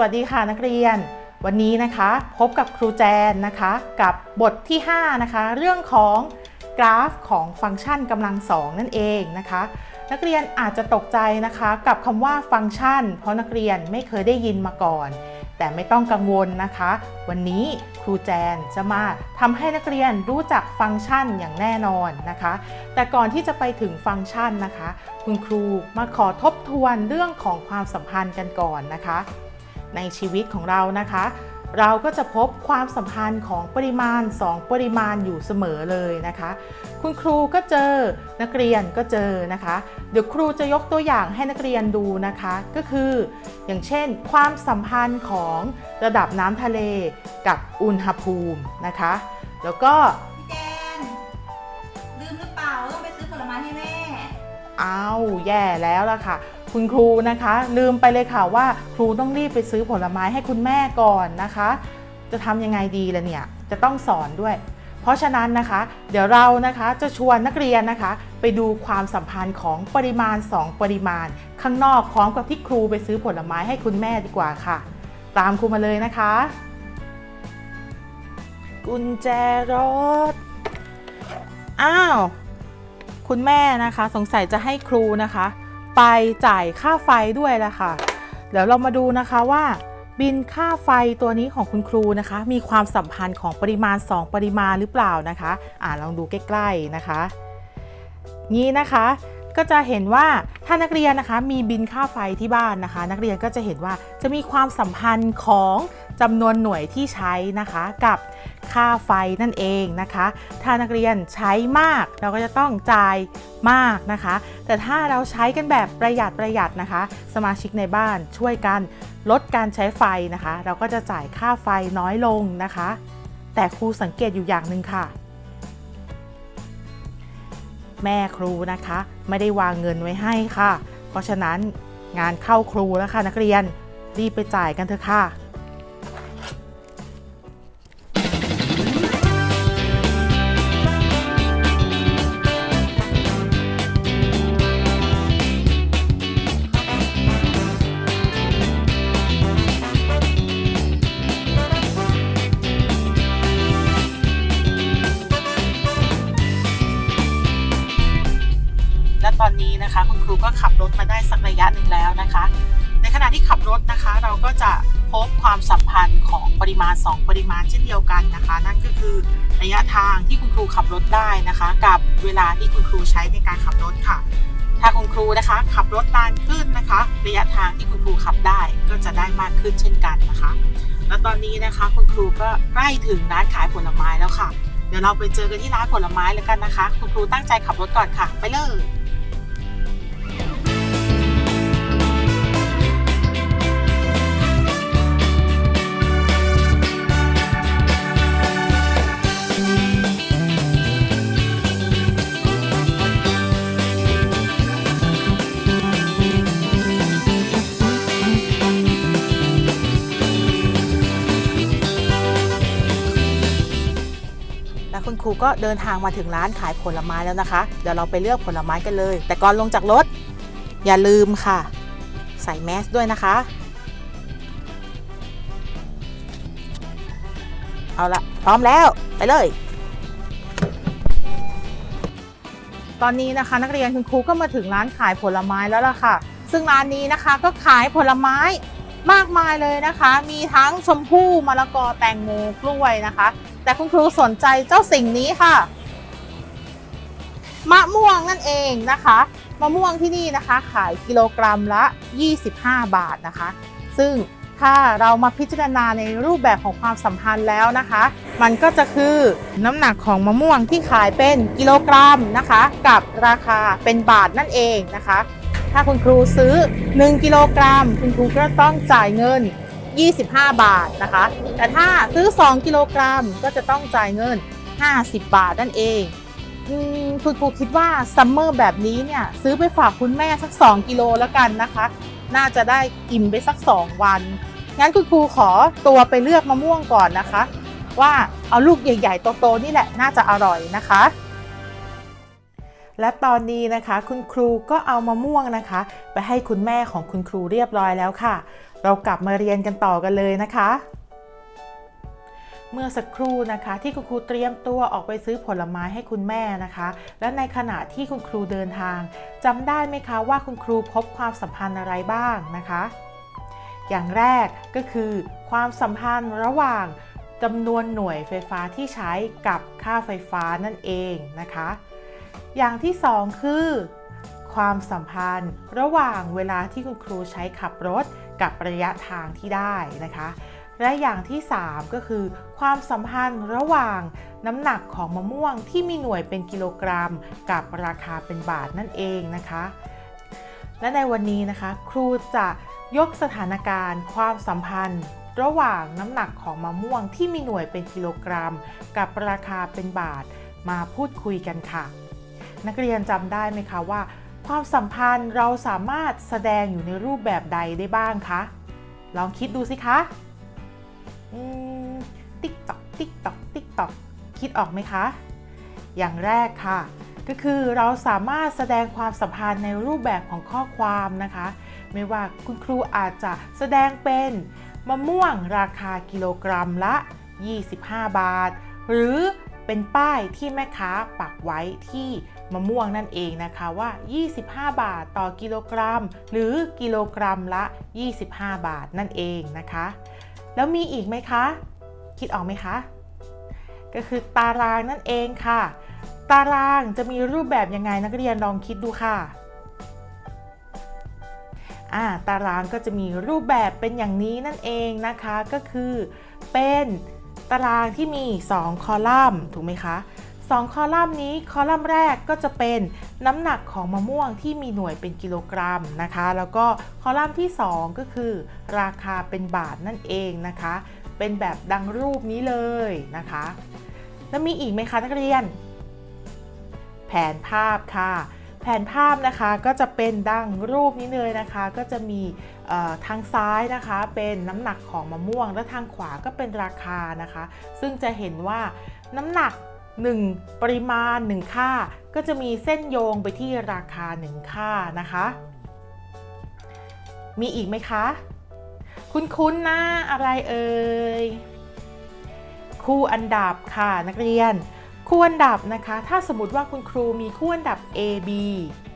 วัสดีค่ะนักเรียน วันนี้นะคะพบกับครูแจนนะคะกับบทที่ 5 นะคะ เรื่องของกราฟของฟังก์ชันกำลังสองนั่นเองนะคะ นักเรียนอาจจะตกใจนะคะกับคำว่าฟังก์ชัน เพราะนักเรียนไม่เคยได้ยินมาก่อน แต่ไม่ต้องกังวลนะคะ วันนี้ครูแจนจะมาทำให้นักเรียนรู้จักฟังก์ชันอย่างแน่นอนนะคะ แต่ก่อนที่จะไปถึงฟังก์ชันนะคะ คุณครูมาขอทบทวนเรื่องของความสัมพันธ์กันก่อนนะคะ ในชีวิตของเรานะคะ เราก็จะพบความสัมพันธ์ของปริมาณ 2 ปริมาณอยู่เสมอเลยนะคะ คุณครูก็เจอนักเรียนก็เจอนะคะ เดี๋ยวครูจะยกตัวอย่างให้นักเรียนดูนะคะ ก็คืออย่างเช่น ความสัมพันธ์ของระดับน้ำทะเลกับอุณหภูมินะคะ แล้วก็พี่แจนลืมหรือเปล่าต้องไปซื้อผลไม้ให้แม่อ้าวแย่แล้วล่ะค่ะ คุณครูนะคะ ลืมไปเลยค่ะว่าครูต้องรีบไปซื้อผลไม้ให้คุณแม่ก่อนนะคะ จะทำยังไงดีล่ะเนี่ยจะต้องสอนด้วย เพราะฉะนั้นนะคะ เดี๋ยวเรานะคะจะชวนนักเรียนนะคะ ไปดูความสัมพันธ์ของปริมาณ 2 ปริมาณ ข้างนอกพร้อมกับที่ครูไปซื้อผลไม้ให้คุณแม่ดีกว่าค่ะ ตามครูมาเลยนะคะ กุญแจรถอ้าวคุณแม่นะคะ สงสัยจะให้ครูนะคะ ไปจ่ายค่าไฟด้วยละค่ะ เดี๋ยวเรามาดูนะคะว่า บินค่าไฟตัวนี้ของคุณครูนะคะ มีความสัมพันธ์ของปริมาณ 2 ปริมาณหรือเปล่านะคะ อ่าลองดูใกล้ๆนะคะ นี้นะคะก็จะเห็นว่าถ้านักเรียนนะคะมีบินค่าไฟที่บ้านนะคะ นักเรียนก็จะเห็นว่าจะมีความสัมพันธ์ของ จำนวนหน่วยที่ใช้นะคะกับค่าไฟนั่นเองนะคะ ถ้านักเรียนใช้มากเราก็จะต้องจ่ายมากนะคะ แต่ถ้าเราใช้กันแบบประหยัดประหยัดนะคะ สมาชิกในบ้านช่วยกันลดการใช้ไฟนะคะ เราก็จะจ่ายค่าไฟน้อยลงนะคะ แต่ครูสังเกตอยู่อย่างหนึ่งค่ะ แม่ครูนะคะ ไม่ได้วางเงินไว้ให้ค่ะ เพราะฉะนั้นงานเข้าครูแล้วค่ะนักเรียนรีบไปจ่ายกันเถอะค่ะ นะคะคุณครูก็ขับรถมาได้สักระยะหนึ่งแล้วนะคะ ในขณะที่ขับรถนะคะ เราก็จะพบความสัมพันธ์ของปริมาณ 2 ปริมาณเช่นเดียวกันนะคะ นั่นก็คือระยะทางที่คุณครูขับรถได้นะคะ กับเวลาที่คุณครูใช้ในการขับรถค่ะ ถ้าคุณครูนะคะ ขับรถนานขึ้นนะคะ ระยะทางที่คุณครูขับได้ก็จะได้มากขึ้นเช่นกันนะคะ แล้วตอนนี้นะคะคุณครูก็ใกล้ถึงร้านขายผลไม้แล้วค่ะเดี๋ยวเราไปเจอกันที่ร้านผลไม้แล้วกันนะคะ คุณครูตั้งใจขับรถก่อนค่ะ ไปเลย รูก็เดินทางมาถึงร้านขายผลไม้แล้วนะคะ เดี๋ยวเราไปเลือกผลไม้กันเลย แต่ก่อนลงจากรถ อย่าลืมค่ะ ใส่แมสด้วยนะคะ เอาละพร้อมแล้วไปเลย ตอนนี้นะคะ นักเรียนคุณครูก็มาถึงร้านขายผลไม้แล้วล่ะค่ะ ซึ่งร้านนี้นะคะก็ขายผลไม้มากมายเลยนะคะ มีทั้งชมพู่มะละกอแตงโมกล้วยนะคะ แต่คุณครูสนใจเจ้าสิ่งนี้ค่ะ มะม่วงนั่นเองนะคะ มะม่วงที่นี่นะคะขายกิโลกรัมละ 25 บาทนะคะ ซึ่งถ้าเรามาพิจารณาในรูปแบบของความสัมพันธ์แล้วนะคะ มันก็จะคือน้ำหนักของมะม่วงที่ขายเป็นกิโลกรัมนะคะ กับราคาเป็นบาทนั่นเองนะคะ ถ้าคุณครูซื้อ 1 กิโลกรัม คุณครูก็ต้องจ่ายเงิน 25 บาทนะคะ แต่ถ้าซื้อ 2 กิโลกรัมก็จะต้องจ่ายเงิน 50 บาทนั่นเองคุณครูคิดว่าซัมเมอร์แบบนี้เนี่ยซื้อไปฝากคุณแม่สัก 2 กิโลแล้วกันนะคะ น่าจะได้อิ่มไปสัก 2 วัน งั้นคุณครูขอตัวไปเลือกมะม่วงก่อนนะคะ ว่าเอาลูกใหญ่ๆโตๆนี่แหละน่าจะอร่อยนะคะ และตอนนี้นะคะ คุณครูก็เอามะม่วงนะคะ ไปให้คุณแม่ของคุณครูเรียบร้อยแล้วค่ะ เรากลับมาเรียนกันต่อกันเลยนะคะ เมื่อสักครู่นะคะ ที่คุณครูเตรียมตัวออกไปซื้อผลไม้ให้คุณแม่นะคะ และในขณะที่คุณครูเดินทางจำได้ไหมคะว่าคุณครูพบความสัมพันธ์อะไรบ้างนะคะ อย่างแรกก็คือความสัมพันธ์ระหว่างจำนวนหน่วยไฟฟ้าที่ใช้กับค่าไฟฟ้านั่นเองนะคะ อย่างที่สองคือ ความสัมพันธ์ระหว่างเวลาที่คุณครูใช้ขับรถ กับระยะทางที่ได้นะคะ และอย่างที่ 3 ก็คือ ความสัมพันธ์ระหว่างน้ำหนักของมะม่วงที่มีหน่วยเป็นกิโลกรัม กับราคาเป็นบาทนั่นเองนะคะ และในวันนี้นะคะ ครูจะยกสถานการณ์ ความสัมพันธ์ระหว่างน้ำหนักของมะม่วงที่มีหน่วยเป็นกิโลกรัม กับราคาเป็นบาทมาพูดคุยกันค่ะ นักเรียนจำได้ไหมคะว่า ความสัมพันธ์เราสามารถแสดงอยู่ในรูปแบบใดได้บ้างคะ ลองคิดดูสิคะติ๊กตอกติ๊กตอกติ๊กตอกคิดออกไหมคะ อย่างแรกค่ะ ก็คือเราสามารถแสดงความสัมพันธ์ในรูปแบบของข้อความนะคะ ไม่ว่าคุณครูอาจจะแสดงเป็นมะม่วงราคากิโลกรัมละ 25 บาท หรือเป็นป้ายที่แม่ค้าปักไว้ที่ มะม่วงนั่นเองนะคะว่า 25 บาทต่อกิโลกรัม หรือกิโลกรัมละ 25 บาทนั่นเองนะคะ แล้วมีอีกไหมคะ คิดออกไหมคะ ก็คือตารางนั่นเองค่ะ ตารางจะมีรูปแบบยังไงนักเรียนลองคิดดูค่ะอ่าตารางก็จะมีรูปแบบเป็นอย่างนี้นั่นเองนะคะก็คือเป็นตารางที่มี 2 คอลัมน์ถูกไหมคะ 2 คอลัมน์นี้คอลัมน์แรกก็จะเป็นน้ำหนักของมะม่วงที่มีหน่วยเป็นกิโลกรัมนะคะ แล้วก็คอลัมน์ที่ 2 ก็คือ ราคาเป็นบาทนั่นเองนะคะ เป็นแบบดังรูปนี้เลยนะคะ แล้วมีอีกไหมคะนักเรียน แผนภาพค่ะ แผนภาพนะคะก็จะเป็นดังรูปนี้เลยนะคะ ก็จะมีทางซ้ายนะคะเป็นน้ำหนักของมะม่วง และทางขวาก็เป็นราคานะคะ ซึ่งจะเห็นว่าน้ำหนัก 1 ปริมาณ 1 ค่า ก็จะมีเส้นโยงไปที่ราคา 1 ค่านะคะ มีอีกไหมคะ คุ้นๆนะอะไรเอ่ยคู่อันดับค่ะนักเรียน คู่อันดับนะคะ ถ้าสมมติว่าคุณครูมีคู่อันดับ A B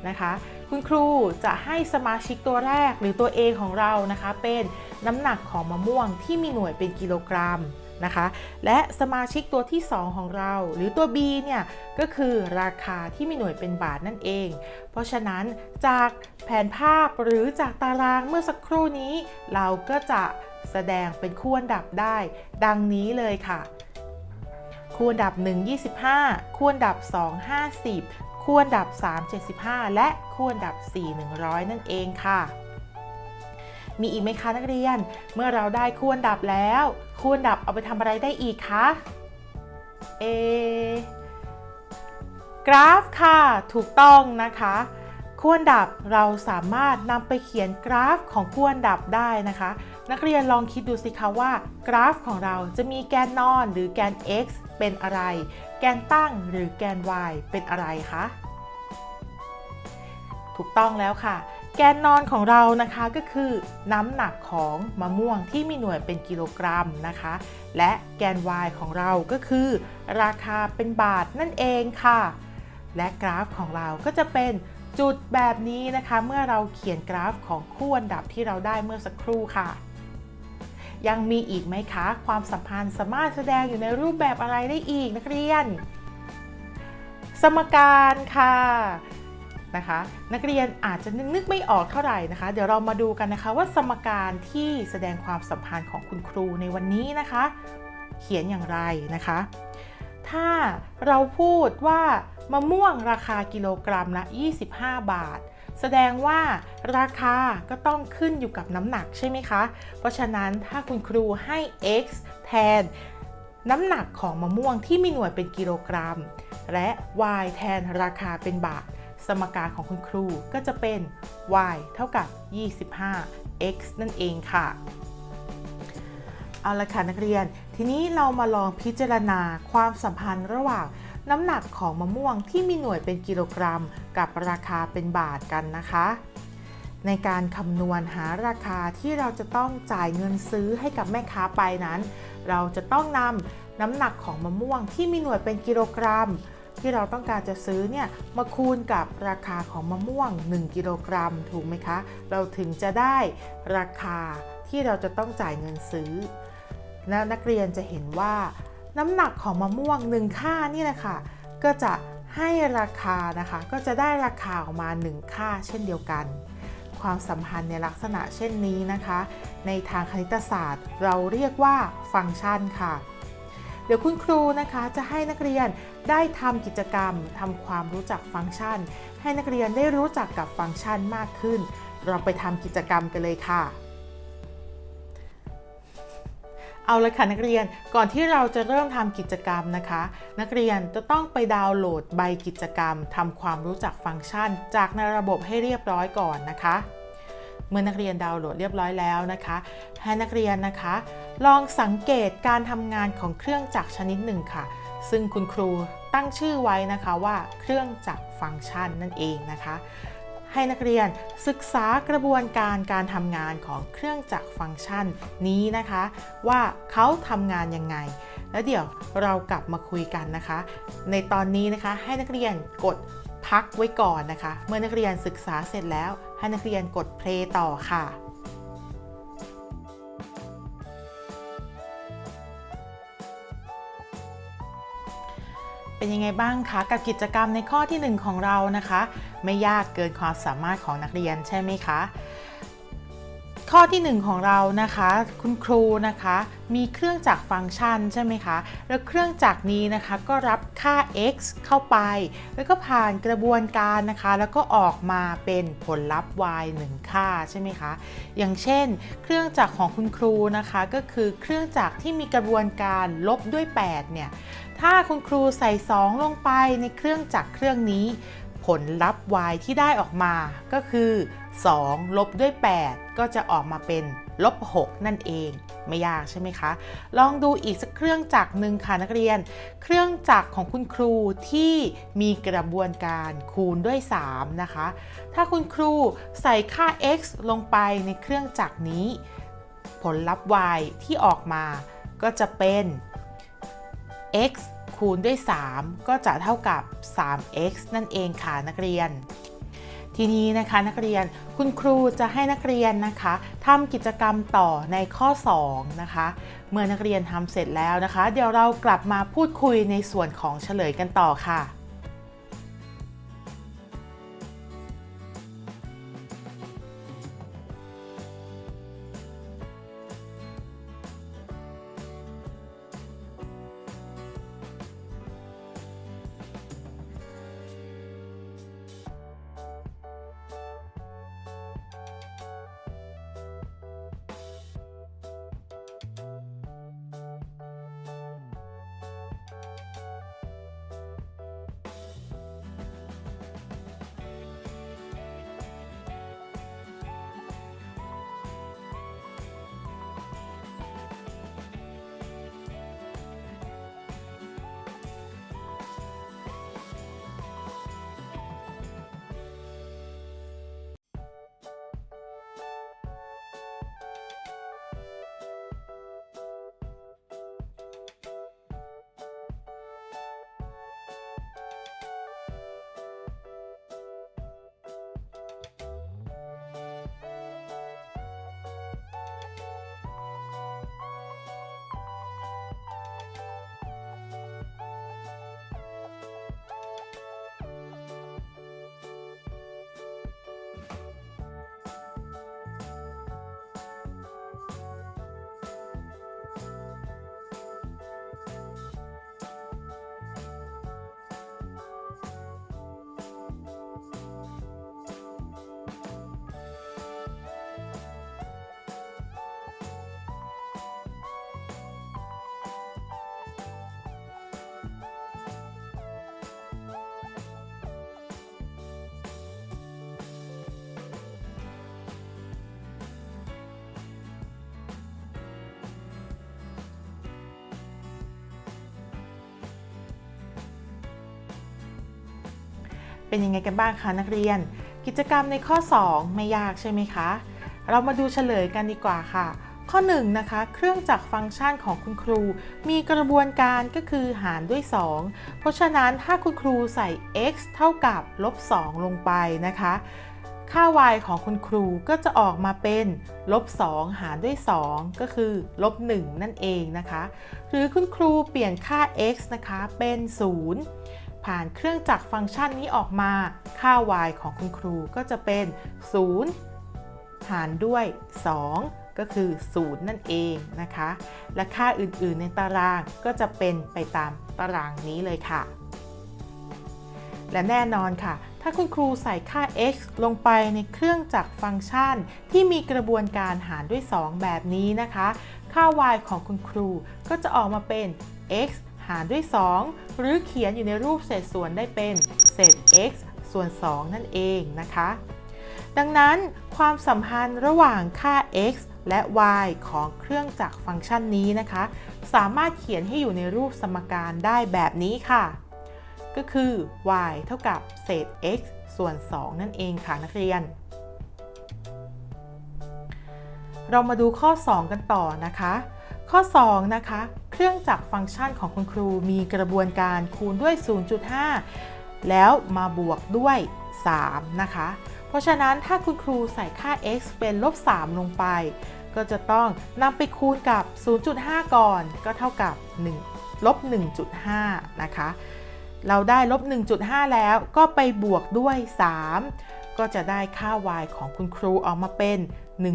นะคะ คุณครูจะให้สมาชิกตัวแรกหรือตัว A ของเรานะคะ เป็นน้ำหนักของมะม่วงที่มีหน่วยเป็นกิโลกรัม นะคะ และสมาชิกตัวที่ 2 ของเรา หรือตัว B เนี่ย ก็คือราคาที่มีหน่วยเป็นบาทนั่นเอง เพราะฉะนั้นจากแผนภาพหรือจากตารางเมื่อสักครู่นี้ เราก็จะแสดงเป็นคู่อันดับได้ ดังนี้เลยค่ะ คู่อันดับ 1 25 คู่อันดับ 2 50 คู่อันดับ 3 75 และคู่อันดับ 4 100 นั่นเองค่ะ มีอีกไหมคะนักเรียน เมื่อเราได้คู่อันดับแล้ว คู่อันดับเอาไปทำอะไรได้อีกคะเอกราฟค่ะ ถูกต้องนะคะคู่อันดับเราสามารถนำไปเขียนกราฟของคู่อันดับได้นะคะ นักเรียนลองคิดดูสิคะว่ากราฟของเราจะมีแกนนอนหรือแกน x เป็นอะไร แกนตั้งหรือแกน y เป็นอะไรคะถูกต้องแล้วค่ะ แกนนอนของเรานะคะก็คือน้ำหนักของมะม่วงที่มีหน่วยเป็นกิโลกรัมนะคะ และแกน y ของเราก็คือ ราคาเป็นบาทนั่นเองค่ะ และกราฟของเราก็จะเป็นจุดแบบนี้นะคะ เมื่อเราเขียนกราฟของคู่อันดับที่เราได้เมื่อสักครู่ค่ะ ยังมีอีกไหมคะ ความสัมพันธ์สามารถแสดงอยู่ในรูปแบบอะไรได้อีกนักเรียน สมการค่ะ นะคะ นักเรียนอาจจะนึกไม่ออกเท่าไหร่นะคะ เดี๋ยวเรามาดูกันนะคะว่าสมการที่แสดงความสัมพันธ์ของคุณครูในวันนี้นะคะ เขียนอย่างไรนะคะ ถ้าเราพูดว่ามะม่วงราคากิโลกรัมละ 25 บาท แสดงว่าราคาก็ต้องขึ้นอยู่กับน้ำหนักใช่ไหมคะ เพราะฉะนั้นถ้าคุณครูให้ x แทนน้ำหนักของมะม่วงที่มีหน่วยเป็นกิโลกรัม และ y แทนราคาเป็นบาท สมการของคุณครูก็จะเป็น y เท่ากับ 25 x นั่นเองค่ะ เอาละค่ะนักเรียน ทีนี้เรามาลองพิจารณาความสัมพันธ์ระหว่างน้ำหนักของมะม่วงที่มีหน่วยเป็นกิโลกรัม กับราคาเป็นบาทกันนะคะ ในการคำนวณหาราคาที่เราจะต้องจ่ายเงินซื้อให้กับแม่ค้าไปนั้น เราจะต้องนำน้ำหนักของมะม่วงที่มีหน่วยเป็นกิโลกรัม ที่เราต้องการจะซื้อเนี่ยมาคูณกับราคาของมะม่วง 1 กิโลกรัมถูกไหมคะ เราถึงจะได้ราคาที่เราจะต้องจ่ายเงินซื้อและนักเรียนจะเห็นว่า น้ำหนักของมะม่วงหนึ่งค่านี่แหละค่ะก็จะให้ราคานะคะ ก็จะได้ราคาออกมา 1 ค่าเช่นเดียวกัน ความสัมพันธ์ในลักษณะเช่นนี้นะคะ ในทางคณิตศาสตร์เราเรียกว่าฟังก์ชันค่ะ เดี๋ยวคุณครูนะคะจะให้นักเรียนได้ทำกิจกรรมทำความรู้จักฟังก์ชัน ให้นักเรียนได้รู้จักกับฟังก์ชันมากขึ้น เราไปทำกิจกรรมกันเลยค่ะเอาละค่ะนักเรียนก่อนที่เราจะเริ่มทำกิจกรรมนะคะ นักเรียนจะต้องไปดาวน์โหลดใบกิจกรรมทำความรู้จักฟังก์ชัน จากในระบบให้เรียบร้อยก่อนนะคะ เมื่อนักเรียนดาวน์โหลดเรียบร้อยแล้วนะคะ ให้นักเรียนนะคะ ลองสังเกตการทำงานของเครื่องจักรชนิดหนึ่งค่ะ ซึ่งคุณครูตั้งชื่อไว้นะคะว่าเครื่องจักรฟังก์ชันนั่นเองนะคะ ให้นักเรียนศึกษากระบวนการการทำงานของเครื่องจักรฟังก์ชันนี้นะคะ ว่าเขาทำงานยังไงแล้วเดี๋ยวเรากลับมาคุยกันนะคะ ในตอนนี้นะคะให้นักเรียนกดพักไว้ก่อนนะคะ เมื่อนักเรียนศึกษาเสร็จแล้ว ให้นักเรียนกดเพลย์ต่อค่ะเป็นยังไงบ้างคะกับกิจกรรมในข้อที่ 1 ของเรานะคะ ไม่ยากเกินความสามารถของนักเรียนใช่ไหมคะ ข้อที่ 1 ของเรานะคะ คุณครูนะคะ มีเครื่องจักรฟังก์ชันใช่ไหมคะ แล้วเครื่องจักรนี้นะคะก็รับค่า x เข้าไป แล้วก็ผ่านกระบวนการนะคะ แล้วก็ออกมาเป็นผลลัพธ์ y 1 ค่าใช่ไหมคะ อย่างเช่น เครื่องจักรของคุณครูนะคะก็คือเครื่องจักรที่มีกระบวนการลบด้วย 8 เนี่ย ถ้าคุณครูใส่ 2 ลงไปในเครื่องจักรเครื่องนี้ ผลลัพธ์ y ที่ได้ออกมาก็คือ 2 ลบด้วย 8 ก็จะออกมาเป็นลบ 6 นั่นเอง ไม่ยากใช่ไหมคะ ลองดูอีกสักเครื่องจักรหนึ่งค่ะนักเรียน เครื่องจักรของคุณครูที่มีกระบวนการคูณด้วย 3 นะคะ ถ้าคุณครูใส่ค่า x ลงไปในเครื่องจักรนี้ ผลลัพธ์ y ที่ออกมาก็จะเป็น x คูณด้วย 3 ก็จะเท่ากับ 3x นั่นเองค่ะนักเรียน ทีนี้นะคะนักเรียนคุณครูจะให้นักเรียนนะคะทำกิจกรรมต่อในข้อ 2 นะคะ เมื่อนักเรียนทำเสร็จแล้วนะคะ เดี๋ยวเรากลับมาพูดคุยในส่วนของเฉลยกันต่อค่ะ เป็นยังไงกันบ้างคะนักเรียน กิจกรรมในข้อ 2 ไม่ยากใช่ไหมคะ เรามาดูเฉลยกันดีกว่าค่ะ ข้อ1นะคะเครื่องจักรฟังก์ชันของคุณครู มีกระบวนการก็คือหารด้วย 2 เพราะฉะนั้นถ้าคุณครูใส่ x เท่ากับลบ2ลงไปนะคะค่า y ของคุณครูก็จะออกมาเป็นลบ2หารด้วย 2 ก็คือลบ1นั่นเองนะคะ หรือคุณครูเปลี่ยนค่า x นะคะเป็น 0 ผ่านเครื่องจักรฟังก์ชันนี้ออกมา ค่า y ของคุณครูก็จะเป็น 0 หารด้วย 2 ก็คือ 0 นั่นเองนะคะ และค่าอื่นๆในตารางก็จะเป็นไปตามตารางนี้เลยค่ะ และแน่นอนค่ะ ถ้าคุณครูใส่ค่า x ลงไปในเครื่องจักรฟังก์ชัน ที่มีกระบวนการหารด้วย 2 แบบนี้นะคะ ค่า y ของคุณครูก็จะออกมาเป็น x หารด้วย 2 หรือเขียนอยู่ในรูปเศษส่วนได้เป็นเศษ x ส่วน 2 นั่นเองนะคะ ดังนั้นความสัมพันธ์ระหว่างค่า x และ y ของเครื่องจักรฟังก์ชันนี้นะคะ สามารถเขียนให้อยู่ในรูปสมการได้แบบนี้ค่ะ ก็คือ y เท่ากับเศษ x ส่วน 2 นั่นเองค่ะนักเรียน เรามาดูข้อ 2 กันต่อนะคะ ข้อ 2 นะคะ เครื่องจักรฟังก์ชันของคุณครูมีกระบวนการคูณด้วย 0.5 แล้วมาบวกด้วย 3 นะคะ เพราะฉะนั้นถ้าคุณครูใส่ค่า x เป็นลบ 3 ลงไป ก็จะต้องนำไปคูณกับ 0.5 ก่อน ก็เท่ากับ1ลบ 1.5 นะคะ เราได้ลบ 1.5 แล้วก็ไปบวกด้วย 3 ก็จะได้ค่า y ของคุณครูออกมาเป็น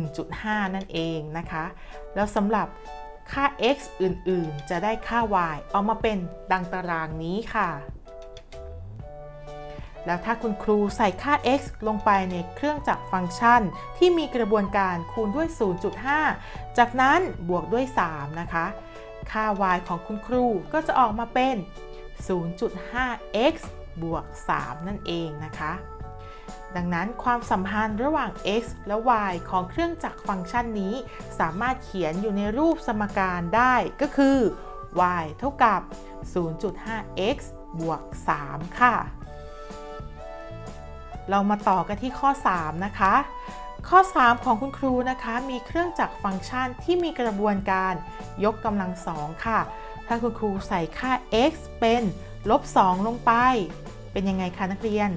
1.5 นั่นเองนะคะ แล้วสำหรับ ค่า x อื่นๆ จะได้ค่า y ออกมาเป็นดังตารางนี้ค่ะ แล้วถ้าคุณครูใส่ค่า x ลงไปในเครื่องจักรฟังก์ชัน ที่มีกระบวนการคูณด้วย 0.5 จากนั้นบวกด้วย 3 นะคะ ค่า y ของคุณครูก็จะออกมาเป็น 0.5x บวก 3 นั่นเองนะคะ ดังนั้นความสัมพันธ์ระหว่าง x และ y ของเครื่องจักรฟังก์ชันนี้ สามารถเขียนอยู่ในรูปสมการได้ก็คือ y เท่ากับ 0.5x บวก 3 ค่ะ เรามาต่อกันที่ข้อ 3 นะคะ ข้อ 3 ของคุณครูนะคะ มีเครื่องจักรฟังก์ชันที่มีกระบวนการยกกำลังสองค่ะ ถ้าคุณครูใส่ค่า x เป็นลบ 2 ลงไป เป็นยังไงคะนักเรียน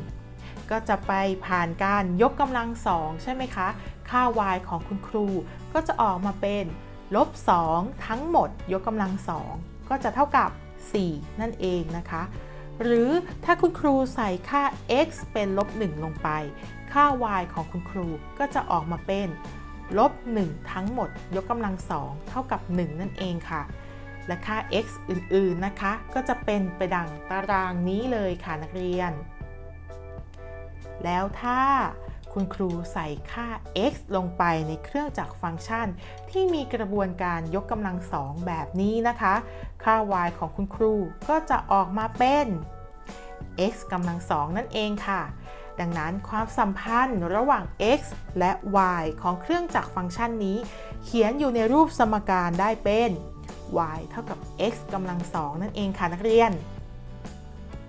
ก็จะไปผ่านการยกกำลังสองใช่ไหมคะ ค่า y ของคุณครู ก็จะออกมาเป็นลบ 2 ทั้งหมดยกกำลังสองก็จะเท่ากับ 4 นั่นเองนะคะ หรือถ้าคุณครูใส่ค่า x เป็นลบ 1 ลงไป ค่า y ของคุณครูก็จะออกมาเป็นลบ 1 ทั้งหมด ยกกำลังสองเท่ากับ 1 นั่นเองค่ะ และค่า x อื่น ๆ นะคะ ก็จะเป็นไปดังตารางนี้เลยค่ะนักเรียน แล้วถ้าคุณครูใส่ค่า x ลงไปในเครื่องจักรฟังก์ชัน ที่มีกระบวนการยกกำลังสองแบบนี้นะคะ ค่า y ของคุณครูก็จะออกมาเป็น x กำลังสองนั่นเองค่ะ ดังนั้นความสัมพันธ์ระหว่าง x และ y ของเครื่องจักรฟังก์ชันนี้ เขียนอยู่ในรูปสมการได้เป็น y เท่ากับ x กำลังสองนั่นเองค่ะนักเรียน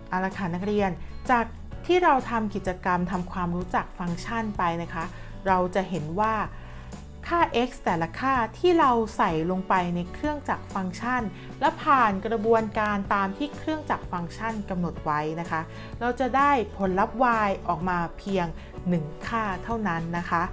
เอาละค่ะนักเรียนจาก ที่เราทำกิจกรรมทำความรู้จักฟังก์ชันไปนะคะ เราจะเห็นว่าค่า x แต่ละค่าที่เราใส่ลงไปในเครื่องจักรฟังก์ชัน และผ่านกระบวนการตามที่เครื่องจักรฟังก์ชันกำหนดไว้นะคะ เราจะได้ผลลัพธ์ y ออกมาเพียง 1 ค่าเท่านั้นนะคะ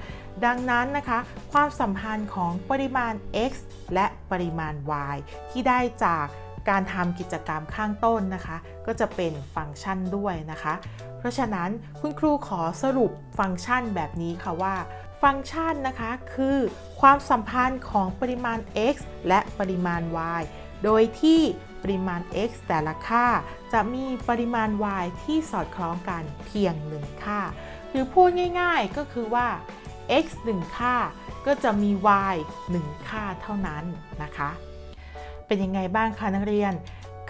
ดังนั้นนะคะ ความสัมพันธ์ของปริมาณ x และปริมาณ y ที่ได้จาก การทำกิจกรรมข้างต้นนะคะ ก็จะเป็นฟังก์ชันด้วยนะคะ เพราะฉะนั้นคุณครูขอสรุปฟังก์ชันแบบนี้ค่ะว่า ฟังก์ชันนะคะคือความสัมพันธ์ของปริมาณ x และปริมาณ y โดยที่ปริมาณ x แต่ละค่า จะมีปริมาณ y ที่สอดคล้องกันเพียง1ค่า หรือพูดง่ายๆก็คือว่า x 1 ค่า ก็จะมี y 1 ค่าเท่านั้นนะคะ เป็นยังไงบ้างคะนักเรียน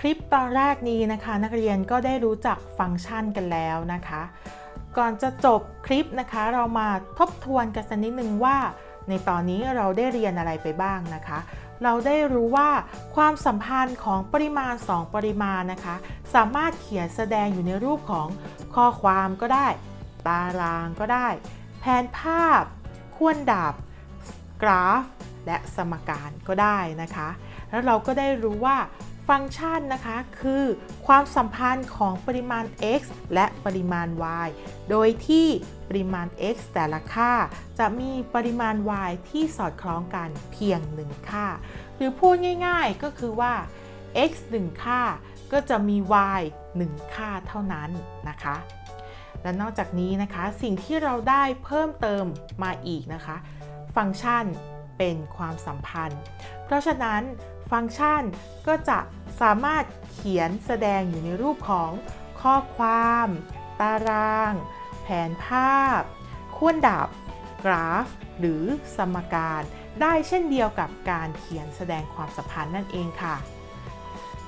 คลิปตอนแรกนี้นะคะ นักเรียนก็ได้รู้จักฟังก์ชันกันแล้วนะคะ ก่อนจะจบคลิปนะคะ เรามาทบทวนกันสักนิดนึงว่า ในตอนนี้เราได้เรียนอะไรไปบ้างนะคะ เราได้รู้ว่าความสัมพันธ์ของปริมาณ 2 ปริมาณนะคะ สามารถเขียนแสดงอยู่ในรูปของข้อความก็ได้ ตารางก็ได้ แผนภาพ ควรดับ กราฟ และสมการก็ได้นะคะ แล้วเราก็ได้รู้ว่าฟังก์ชันนะคะคือความสัมพันธ์ของปริมาณ x และปริมาณ y โดยที่ปริมาณ x แต่ละค่า จะมีปริมาณ y ที่สอดคล้องกันเพียง 1 ค่า หรือพูดง่ายๆก็คือว่า x 1 ค่า ก็จะมี y 1 ค่าเท่านั้นนะคะ และนอกจากนี้นะคะสิ่งที่เราได้เพิ่มเติมมาอีกนะคะ ฟังก์ชันเป็นความสัมพันธ์ เพราะฉะนั้น ฟังก์ชันก็จะสามารถเขียนแสดงอยู่ในรูปของข้อความ ตาราง แผนภาพขั้วดับ กราฟ หรือสมการ ได้เช่นเดียวกับการเขียนแสดงความสัมพันธ์นั่นเองค่ะ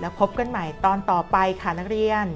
แล้วพบกันใหม่ตอนต่อไปค่ะนักเรียน